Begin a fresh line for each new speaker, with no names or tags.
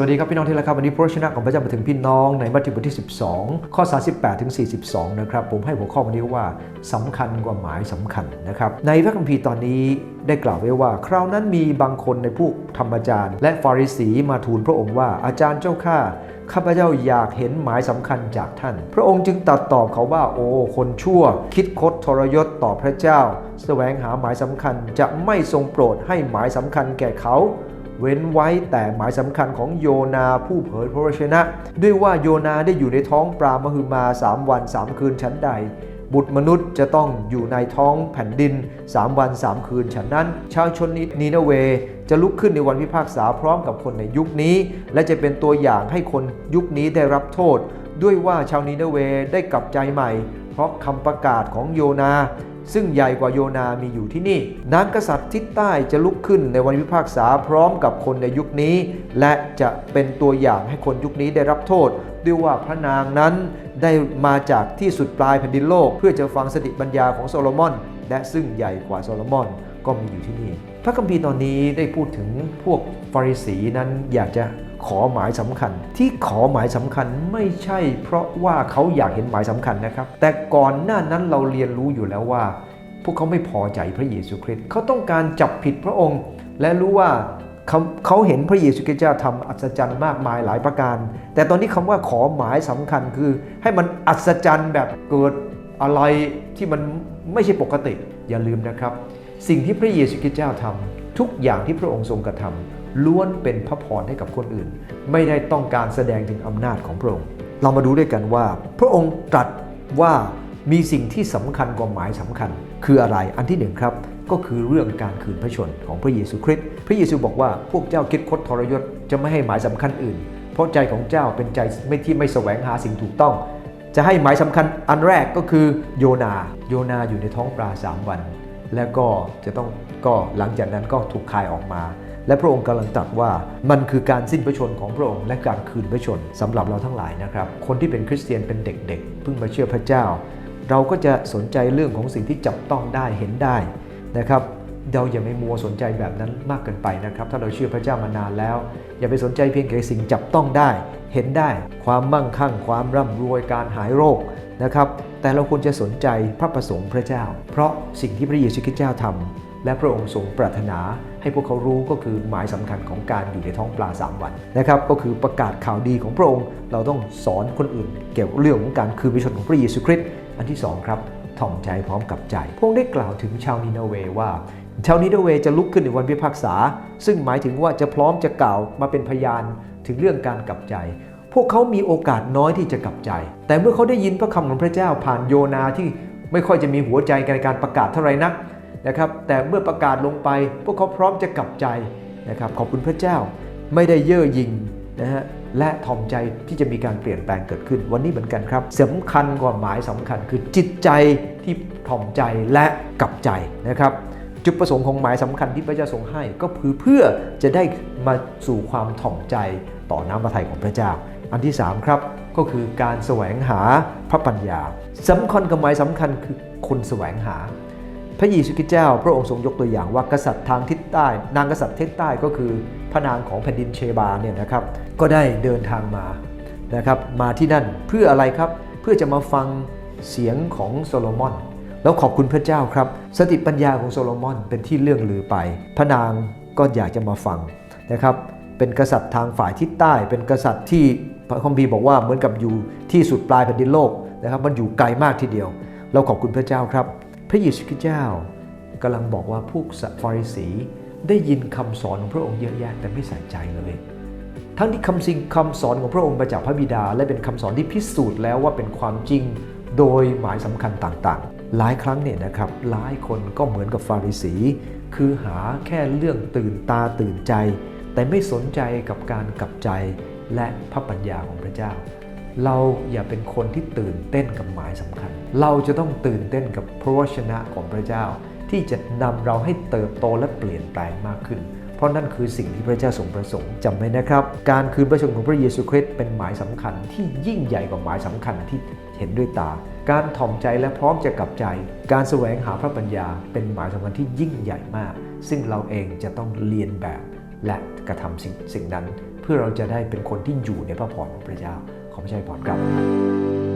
วัสดีครับพี่น้องที่รักครับวันนี้พระวจนะของพระเจ้ามาถึงพี่น้องในมัทธิวบทที่ 12 ข้อ 38 ถึง 42 นะครับ ผมให้หัวข้อวันนี้ว่าสำคัญกว่าหมายสำคัญนะครับ ในพระคัมภีร์ตอนนี้ได้กล่าวไว้ว่า คราวนั้นมีบางคนในพวกธรรมจารย์ และฟาริสีมาทูลพระองค์ว่าอาจารย์เจ้าข้าข้าพเจ้าอยากเห็นหมายสำคัญจากท่าน พระองค์จึงตรัสตอบเขาว่า โอ้ คนชั่ว คิดคดทรยศต่อพระเจ้า แสวงหาหมายสำคัญจะไม่ทรงโปรดให้หมายสำคัญแก่เขา เว้นไว้แต่หมายสำคัญของโยนาผู้เผยพระวจนะ ด้วยว่าโยนาได้อยู่ในท้องปลามหึมาสามวันสามคืนชั้นใด บุตรมนุษย์จะต้องอยู่ในท้องแผ่นดิน3วัน3คืนฉันนั้น ชาวชนนีนาเวจะลุกขึ้นในวันพิพากษาพร้อมกับคนในยุคนี้ และจะเป็นตัวอย่างให้คนยุคนี้ได้รับโทษ ด้วยว่าชาวนีนาเวได้กลับใจใหม่ เพราะคำประกาศของโยนา ซึ่งใหญ่กว่าโยนามีอยู่ที่นี่นางกษัตริย์ทิศใต้จะลุกขึ้นในวันพิพากษาพร้อมกับคนในยุคนี้ และจะเป็นตัวอย่างให้คนยุคนี้ได้รับโทษ ด้วยว่าพระนางนั้นได้มาจากที่สุดปลายแผ่นดินโลก เพื่อจะฟังสติปัญญาของโซโลมอน และซึ่งใหญ่กว่าโซโลมอนก็มีอยู่ที่นี่ พระคัมภีร์ตอนนี้ได้พูดถึงพวกฟาริสีนั้นอยากจะขอหมายสำคัญ ที่ขอหมายสำคัญไม่ใช่เพราะว่าเขาอยากเห็นหมายสำคัญนะครับ แต่ก่อนหน้านั้นเราเรียนรู้อยู่แล้วว่า วกเขาไม่พอใจพระเยซูคริสต์เขาต้องการจับผิดพระองค์ และรู้ว่าเขาเขาเห็นพระเยซูคริสต์เจ้าทำอัศจรรย์มากมายหลายประการ แต่ตอนนี้คำว่าขอหมายสำคัญคือ ให้มันอัศจรรย์แบบเกิดอะไรที่มันไม่ใช่ปกติอย่าลืมนะครับ สิ่งที่พระเยซูคริสต์เจ้าทำทุกอย่างที่พระองค์ทรงกระทำล้วนเป็นพระพรให้กับคนอื่น ไม่ได้ต้องการแสดงถึงอำนาจของพระองค์ เรามาดูด้วยกันว่า พระองค์ตรัสว่า มีสิ่งที่สำคัญกว่าหมายสำคัญ คืออะไรอันที่หนึ่งครับ ก็คือเรื่องการคืนพระชนของพระเยซูคริสต์พระเยซูบอกว่าพวกเจ้าคิดคดทรยศจะไม่ให้หมายสำคัญอื่น เพราะใจของเจ้าเป็นใจไม่ที่ไม่แสวงหาสิ่งถูกต้อง จะให้หมายสำคัญอันแรกก็คือโยนาโยนาอยู่ในท้องปลาสามวัน แล้วก็จะต้องก็หลังจากนั้นก็ถูกคายออกมาและพระองค์กำลังตรัสว่ามันคือการสิ้นพระชนของพระองค์และการคืนพระชนสำหรับเราทั้งหลายนะครับ คนที่เป็นคริสเตียนเป็นเด็กๆเพิ่งมาเชื่อพระเจ้า เราก็จะสนใจเรื่องของสิ่งที่จับต้องได้เห็นได้นะครับเราอย่าไม่มัวสนใจแบบนั้นมากเกินไปนะครับ ถ้าเราเชื่อพระเจ้ามานานแล้ว อย่าไปสนใจเพียงแค่สิ่งจับต้องได้ เห็นได้ ความมั่งคั่ง ความร่ำรวยการหายโรคนะครับ แต่เราควรจะสนใจพระประสงค์พระเจ้า เพราะสิ่งที่พระเยซูคริสต์เจ้าทำและพระองค์ทรงปรารถนา ให้พวกเขารู้ก็คือหมายสำคัญของการอยู่ในท้องปลา 3 วันนะครับ ก็คือประกาศข่าวดีของพระองค์ เราต้องสอนคนอื่น เกี่ยวกับเรื่องของการคืนพระชนของพระเยซูคริสต์ อันที่สองครับถ่อมใจพร้อมกับใจพระองได้กล่าวถึงชาวนินาเวว่าชาวนินาเวจะลุกขึ้นในวันพิพากษา ซึ่งหมายถึงว่าจะพร้อมจะกล่าวมาเป็นพยานถึงเรื่องการกลับใจ พวกเขามีโอกาสน้อยที่จะกลับใจ แต่เมื่อเขาได้ยินพระคำของพระเจ้าผ่านโยนาที่ไม่ค่อยจะมีหัวใจในการประกาศเท่าไรนักนะครับแต่เมื่อประกาศลงไป พวกเขาพร้อมจะกลับใจนะครับขอบคุณพระเจ้า ไม่ได้เย่อหยิ่ง นะฮะและถ่อมใจที่จะมีการเปลี่ยนแปลงเกิดขึ้น วันนี้เหมือนกันครับสำคัญกว่าหมายสำคัญคือจิตใจที่ถ่อมใจและกลับใจนะครับจุดประสงค์ของหมายสำคัญที่พระเจ้าทรงให้ก็คือเพื่อจะได้มาสู่ความถ่อมใจต่อน้ำพระทัยของพระเจ้า อันที่ 3 ครับ ก็คือการแสวงหาพระปัญญาสำคัญกับหมายสำคัญคือคนแสวงหา พระเยซูคริสต์เจ้า พระองค์ทรงยกตัวอย่างว่ากษัตริย์ทางทิศใต้ นางกษัตริย์ทิศใต้ก็คือพระนางของแผ่นดินเชบาเนี่ยนะครับก็ได้เดินทางมานะครับมาที่นั่นเพื่ออะไรครับเพื่อจะมาฟังเสียงของโซโลมอน แล้วขอบคุณพระเจ้าครับ สติปัญญาของโซโลมอนเป็นที่เลื่องลือไป พระนางก็อยากจะมาฟังนะครับเป็นกษัตริย์ทางฝ่ายทิศใต้ เป็นกษัตริย์ที่พระคัมภีร์บอกว่าเหมือนกับอยู่ที่สุดปลายแผ่นดินโลกนะครับมันอยู่ไกลมากทีเดียว เราขอบคุณพระเจ้าครับ พระเยซูคริสต์เจ้ากำลังบอกว่าพวกฟาริสีได้ยินคำสอนของพระองค์เยอะแยะแต่ไม่ใส่ใจเลย ทั้งที่คำสิ่งคำสอนของพระองค์มาจากพระบิดา และเป็นคำสอนที่พิสูจน์แล้วว่าเป็นความจริงโดยหมายสำคัญต่างๆ หลายครั้งเนี่ยนะครับหลายคนก็เหมือนกับฟาริสี คือหาแค่เรื่องตื่นตาตื่นใจ แต่ไม่สนใจกับการกลับใจและพระปัญญาของพระเจ้า เราอย่าเป็นคนที่ตื่นเต้นกับหมายสำคัญ เราจะต้องตื่นเต้นกับพระวชนะของพระเจ้า ที่จะนำเราให้เติบโตและเปลี่ยนแปลงมากขึ้น เพราะนั่นคือสิ่งที่พระเจ้าทรงประสงค์จำไว้นะครับ การคืนพระชนของพระเยซูคริสต์เป็นหมายสำคัญที่ยิ่งใหญ่กว่าหมายสำคัญที่เห็นด้วยตา การถ่อมใจและพร้อมจะกลับใจ การแสวงหาพระปัญญา เป็นหมายสำคัญที่ยิ่งใหญ่มาก ซึ่งเราเองจะต้องเรียนแบบและกระทำสิ่งนั้น เพื่อเราจะได้เป็นคนที่อยู่ในพระพรของพระเจ้า ขอพระเจ้าพรครับ